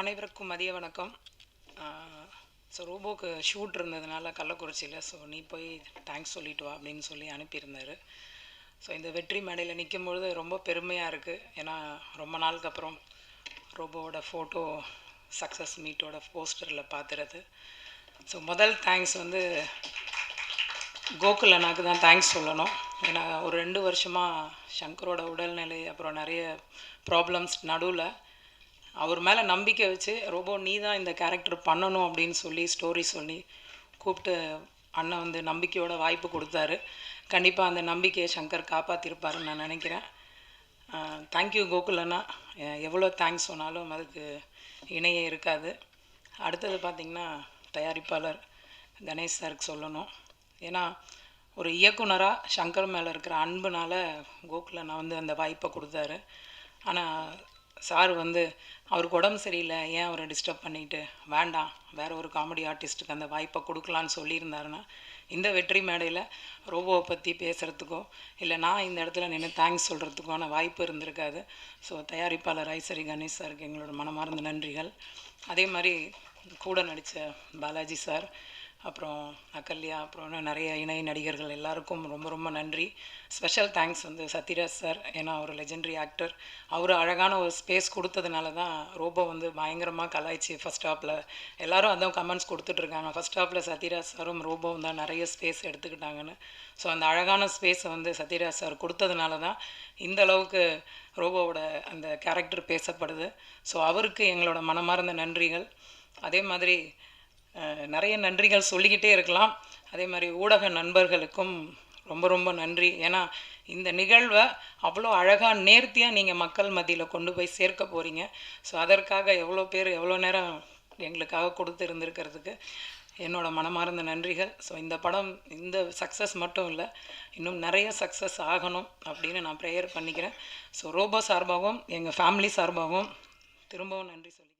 அனைவருக்கும் மதிய வணக்கம். ஸோ ரோபோக்கு ஷூட் இருந்ததுனால கள்ளக்குறிச்சியில் ஸோ நீ போய் தேங்க்ஸ் சொல்லிட்டு வா அப்படின்னு சொல்லி அனுப்பியிருந்தாரு. ஸோ இந்த வெற்றி மேடையில் நிற்கும் பொழுது ரொம்ப பெருமையாக இருக்குது ஏன்னா ரொம்ப நாளுக்கு அப்புறம் ரோபோவோட ஃபோட்டோ சக்ஸஸ் மீட்டோட போஸ்டரில் பார்த்துறது ஸோ முதல் தேங்க்ஸ் வந்து கோகுல் அண்ணாக்கு தான் தேங்க்ஸ் சொல்லணும். ஏன்னா ஒரு ரெண்டு வருஷமாக சங்கரோட உடல்நிலை அப்புறம் நிறைய ப்ராப்ளம்ஸ் நடுவில் அவர் மேலே நம்பிக்கை வச்சு ரோபோ நீ தான் இந்த கேரக்டர் பண்ணணும் அப்படின்னு சொல்லி ஸ்டோரி சொல்லி கூப்பிட்டு அண்ணன் வந்து நம்பிக்கையோட வாய்ப்பு கொடுத்தாரு. கண்டிப்பாக அந்த நம்பிக்கையை சங்கர் காப்பாற்றிருப்பாருன்னு நான் நினைக்கிறேன். தேங்க்யூ கோகுல் அண்ணா. எவ்வளோ தேங்க்ஸ் சொன்னாலும் அதுக்கு இணையே இருக்காது. அடுத்தது பார்த்திங்கன்னா தயாரிப்பாளர் கணேஷ் சாருக்கு சொல்லணும். ஏன்னா ஒரு இயக்குனராக சங்கர் மேலே இருக்கிற அன்புனால கோகுல் அண்ணா வந்து அந்த வாய்ப்பை கொடுத்தாரு. ஆனால் சார் வந்து அவருக்கு உடம்பு சரியில்லை ஏன் அவரை டிஸ்டர்ப் பண்ணிட்டு? வேண்டாம் வேற ஒரு காமெடி ஆர்டிஸ்ட்டுக்கு அந்த வாய்ப்பை கொடுக்கலான்னு சொல்லியிருந்தாருன்னா இந்த வெற்றி மேடையில் ரோபோவை பற்றி பேசுகிறதுக்கோ இல்லை நான் இந்த இடத்துல நின்று தேங்க்ஸ் சொல்கிறதுக்கான வாய்ப்பு இருந்திருக்காது. ஸோ தயாரிப்பாளர் ஐசரி கணேஷ் சாருக்கு எங்களோட மனமார்ந்த நன்றிகள். அதே மாதிரி கூட நடித்த பாலாஜி சார் அப்புறம் அகல்யா அப்புறம் இன்னும் நிறைய இணை நடிகர்கள் எல்லாருக்கும் ரொம்ப ரொம்ப நன்றி. ஸ்பெஷல் தேங்க்ஸ் வந்து சத்யராஜ் சார். ஏன்னா அவர் லெஜெண்டரி ஆக்டர் அவர் அழகான ஒரு ஸ்பேஸ் கொடுத்ததுனால தான் ரோபோ வந்து பயங்கரமாக கலாய்ச்சி ஃபஸ்ட் ஹாப்பில் எல்லோரும் அதான் கமெண்ட்ஸ் கொடுத்துட்ருக்காங்க. ஃபஸ்ட் ஹாப்பில் சத்யராஜ் சாரும் ரோபோவும் தான் நிறைய ஸ்பேஸ் எடுத்துக்கிட்டாங்கன்னு. ஸோ அந்த அழகான ஸ்பேஸை வந்து சத்யராஜ் சார் கொடுத்ததுனால தான் இந்த அளவுக்கு ரோபோவோட அந்த கேரக்டர் பேசப்படுது. ஸோ அவருக்கு எங்களோட மனமார்ந்த நன்றிகள். அதே மாதிரி நிறைய நன்றிகள் சொல்லிக்கிட்டே இருக்கலாம். அதே மாதிரி ஊடக நண்பர்களுக்கும் ரொம்ப ரொம்ப நன்றி. ஏன்னா இந்த நிகழ்வை அவ்வளோ அழகாக நேர்த்தியாக நீங்கள் மக்கள் மத்தியில் கொண்டு போய் சேர்க்க போகிறீங்க ஸோ அதற்காக எவ்வளோ பேர் எவ்வளோ நேரம் எங்களுக்காக கொடுத்து இருந்திருக்கிறதுக்கு என்னோட மனமார்ந்த நன்றிகள். ஸோ இந்த படம் இந்த சக்ஸஸ் மட்டும் இல்லை இன்னும் நிறைய சக்ஸஸ் ஆகணும் அப்படின்னு நான் ப்ரேயர் பண்ணிக்கிறேன். ஸோ ரோபோ சார்பாகவும் எங்கள் ஃபேமிலி சார்பாகவும் திரும்பவும் நன்றி சொல்லி